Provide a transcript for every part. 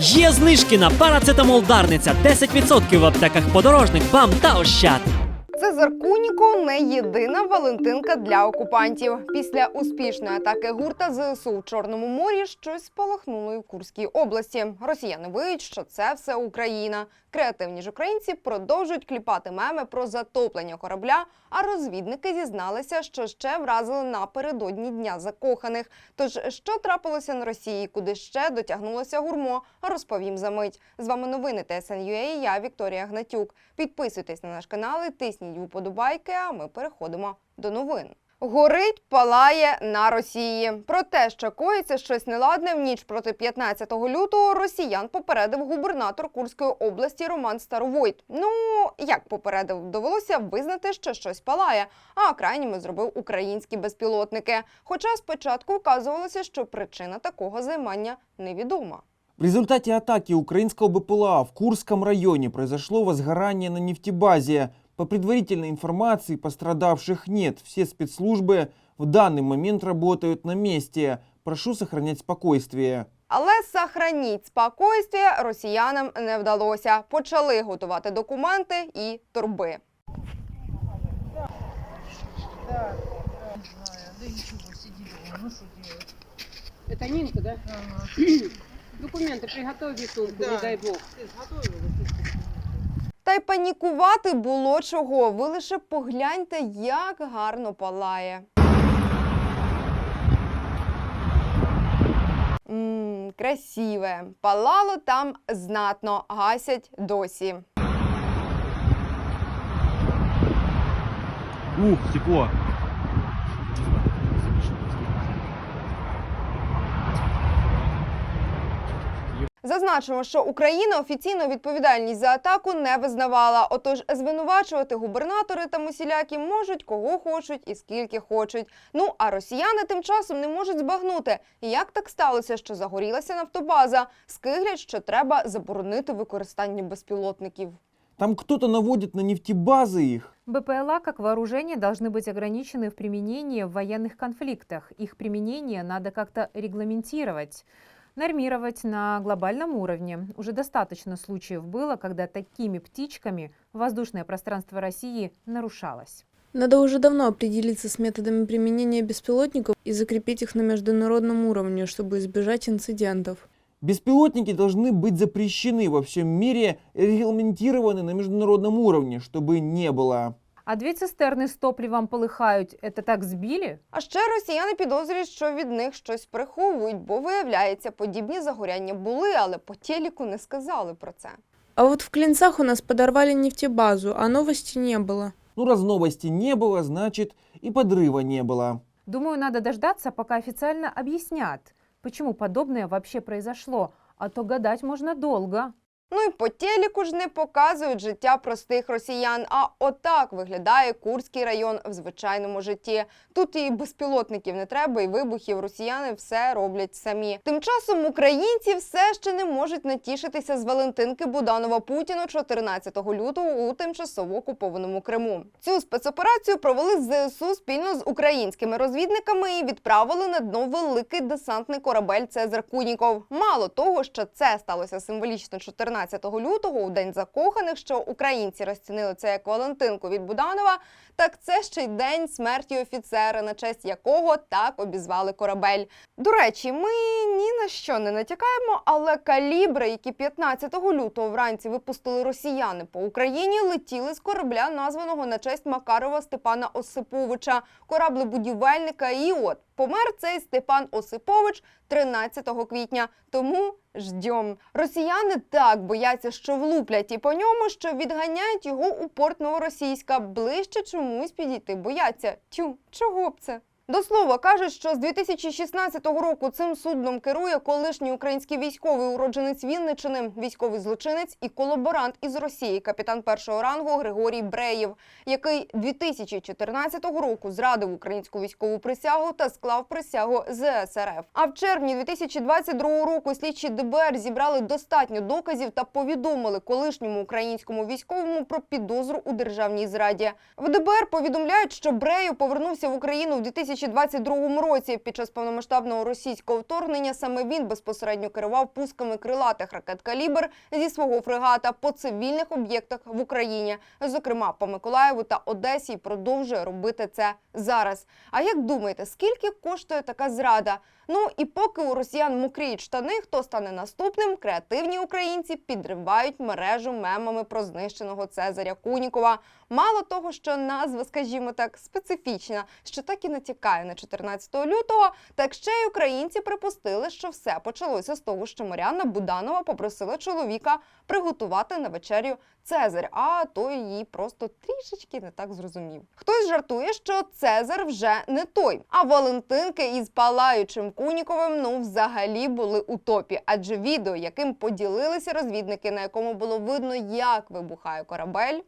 Є знижки на парацетамол Дарниця 10% в аптеках подорожник, БАМ та Ощад. Цезар Куніко не єдина Валентинка для окупантів. Після успішної атаки гурта ЗСУ в Чорному морі щось спалахнуло і в Курській області. Росіяни виють, що це все Україна. Креативні ж українці продовжують кліпати меми про затоплення корабля. А розвідники зізналися, що ще вразили напередодні дня закоханих. Тож що трапилося на Росії, куди ще дотягнулося гурмо, розповім за мить. З вами новини ТСНЮА, Я Вікторія Гнатюк. Підписуйтесь на наш канал і тисніть вподобайки. А ми переходимо до новин. Горить, палає на Росії. Про те, що коїться щось неладне в ніч проти 15 лютого, росіян попередив губернатор Курської області Роман Старовойт. Ну як попередив, довелося визнати, що щось палає. А крайніми зробив українські безпілотники. Хоча спочатку вказувалося, що причина такого займання невідома. В результате атаки украинского БПЛА в Курском районе произошло возгорание на нефтебазе. По предварительной информации пострадавших нет. Все спецслужбы в данный момент работают на месте. Прошу сохранять спокойствие. Але сохраніть спокойствие росіянам не вдалося. Почали готувати документи і торби. Это Нинка, да? Документы приготовь в Ютуб, не дай бог. Та й панікувати було чого. Ви лише погляньте, як гарно палає. Ммм, красиве. Палало там знатно, гасять досі. Ух, тепло. Зазначимо, що Україна офіційно відповідальність за атаку не визнавала. Отож, звинувачувати губернатори та мусіляки можуть кого хочуть і скільки хочуть. Ну а росіяни тим часом не можуть збагнути, як так сталося, що загорілася нафтобаза. Скиглять, що треба заборонити використання безпілотників. Там кто-то наводит на нефтебазы их. БПЛА как вооружение должны быть ограничены в применении в военных конфликтах. Их применение надо как-то регламентировать, Нормировать на глобальном уровне. Уже достаточно случаев было, когда такими птичками воздушное пространство России нарушалось. Надо уже давно определиться с методами применения беспилотников и закрепить их на международном уровне, чтобы избежать инцидентов. Беспилотники должны быть запрещены во всем мире и регламентированы на международном уровне, чтобы не было. А две цистерны с топливом полыхают. Это так сбили? А ще росіяни підозрюють, що від них щось приховують, бо виявляється, подібні загоряння були, але по телеку не сказали про це. А вот в Клинцах у нас подорвали нефтебазу, а новости не было. Ну, раз новости не было, значит и подрыва не было. Думаю, надо дождаться, пока официально объяснят, почему подобное вообще произошло. А то гадать можно долго. Ну і по телеку ж не показують життя простих росіян. А отак виглядає Курський район в звичайному житті. Тут і безпілотників не треба, і вибухів. Росіяни все роблять самі. Тим часом українці все ще не можуть натішитися з Валентинки Буданова Путіну 14 лютого у тимчасово окупованому Криму. Цю спецоперацію провели з ЗСУ спільно з українськими розвідниками і відправили на дно великий десантний корабель Цезар Куніков. Мало того, що це сталося символічно 14 лютого, у день закоханих, що українці розцінили це як Валентинку від Буданова. Так це ще й день смерті офіцера, на честь якого так обізвали корабель. До речі, ми ні на що не натякаємо, але калібри, які 15 лютого вранці випустили росіяни по Україні, летіли з корабля, названого на честь Макарова Степана Осиповича, кораблебудівельника. І от помер цей Степан Осипович 13 квітня. Тому ждем. Росіяни так бояться, що влуплять і по ньому, що відганяють його у порт Новоросійська. Ближче чомусь підійти бояться. Тю, чого б це? До слова кажуть, що з 2016 року цим судном керує колишній український військовий уродженець Вінничини, військовий злочинець і колаборант із Росії, капітан першого рангу Григорій Бреєв, який 2014 року зрадив українську військову присягу та склав присягу ЗСРФ. А в червні 2022 року слідчі ДБР зібрали достатньо доказів та повідомили колишньому українському військовому про підозру у державній зраді. В ДБР повідомляють, що Бреєв повернувся в Україну в 2000 2022 році. Під час повномасштабного російського вторгнення саме він безпосередньо керував пусками крилатих ракет «Калібр» зі свого фрегата по цивільних об'єктах в Україні, зокрема по Миколаєву та Одесі, і продовжує робити це зараз. А як думаєте, скільки коштує така зрада? Ну і поки у росіян мокріють штани, хто стане наступним? Креативні українці підривають мережу мемами про знищеного Цезаря Кунікова. Мало того, що назва, скажімо так, специфічна, що так і натякає на 14 лютого, так ще й українці припустили, що все почалося з того, що Мар'яна Буданова попросила чоловіка приготувати на вечерю Цезарь, а той її просто трішечки не так зрозумів. Хтось жартує, що Цезар вже не той. А Валентинки із палаючим Куніковим ну взагалі були у топі, адже відео, яким поділилися розвідники, на якому було видно, як вибухає корабель.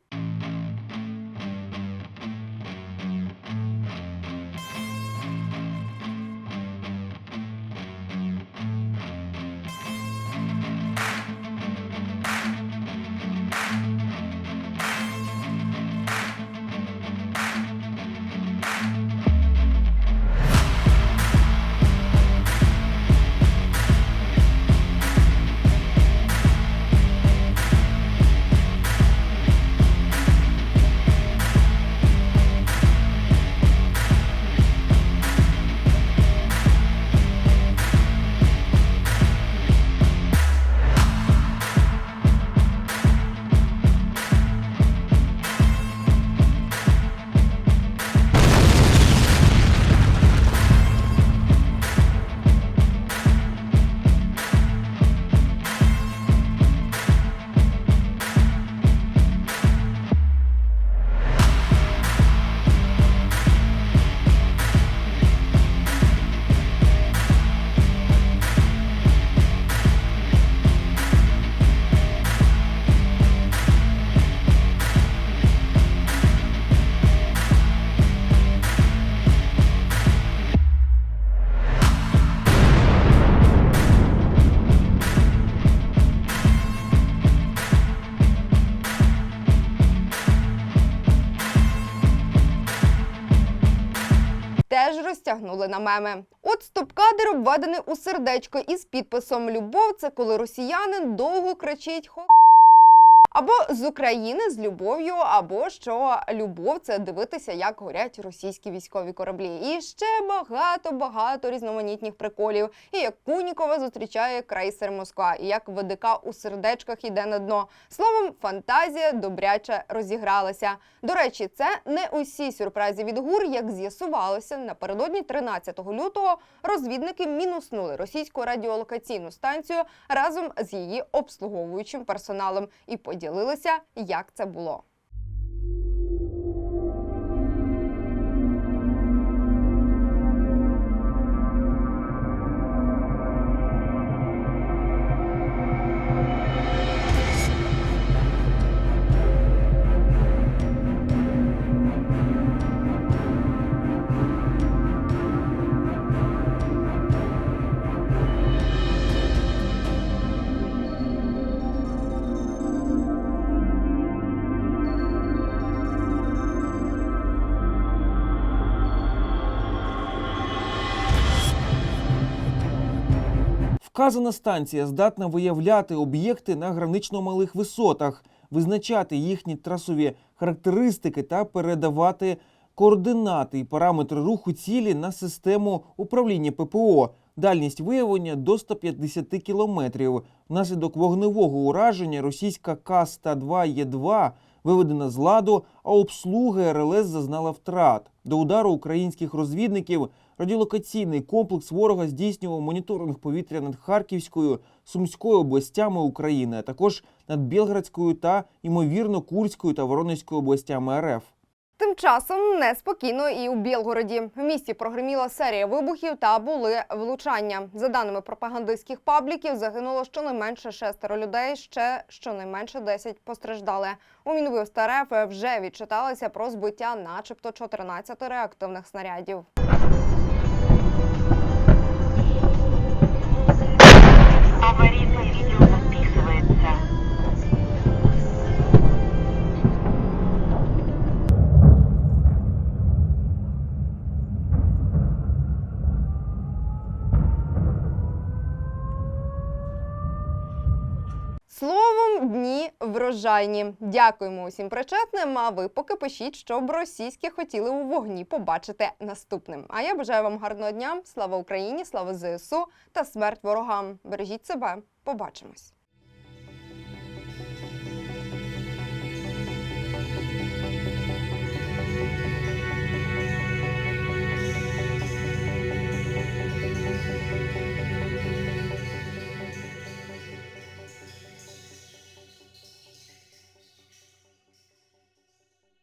Теж розтягнули на меми. От стоп-кадр обведений у сердечко із підписом Любов це коли росіянин довго кричить хо. Або з України з любов'ю, або що любов це дивитися, як горять російські військові кораблі. І ще багато багато різноманітних приколів. І як Кунікова зустрічає крейсер Москва, і як ВДК у сердечках йде на дно. Словом, фантазія добряче розігралася. До речі, це не усі сюрпризи від ГУР, як з'ясувалося напередодні 13 лютого. Розвідники мінуснули російську радіолокаційну станцію разом з її обслуговуючим персоналом і поділилися, як це було. Вказана станція здатна виявляти об'єкти на гранично малих висотах, визначати їхні трасові характеристики та передавати координати і параметри руху цілі на систему управління ППО. Дальність виявлення до 150 кілометрів. Внаслідок вогневого ураження російська К-102Е2 виведена з ладу, а обслуга РЛС зазнала втрат. До удару українських розвідників радіолокаційний комплекс ворога здійснював моніторинг повітря над Харківською, Сумською областями України, а також над Білградською та, ймовірно, Курською та Воронезькою областями РФ. Тим часом неспокійно і у Білгороді. В місті прогреміла серія вибухів та були влучання. За даними пропагандистських пабліків, загинуло щонайменше шестеро людей. Ще щонайменше 10 постраждали. У Мінвивста РФ вже відчиталися про збиття, начебто, 14 реактивних снарядів. Словом, дні врожайні. Дякуємо усім причетним. А ви поки пишіть, що б російські хотіли у вогні побачити наступним. А я бажаю вам гарного дня. Слава Україні, слава ЗСУ та смерть ворогам. Бережіть себе. Побачимось.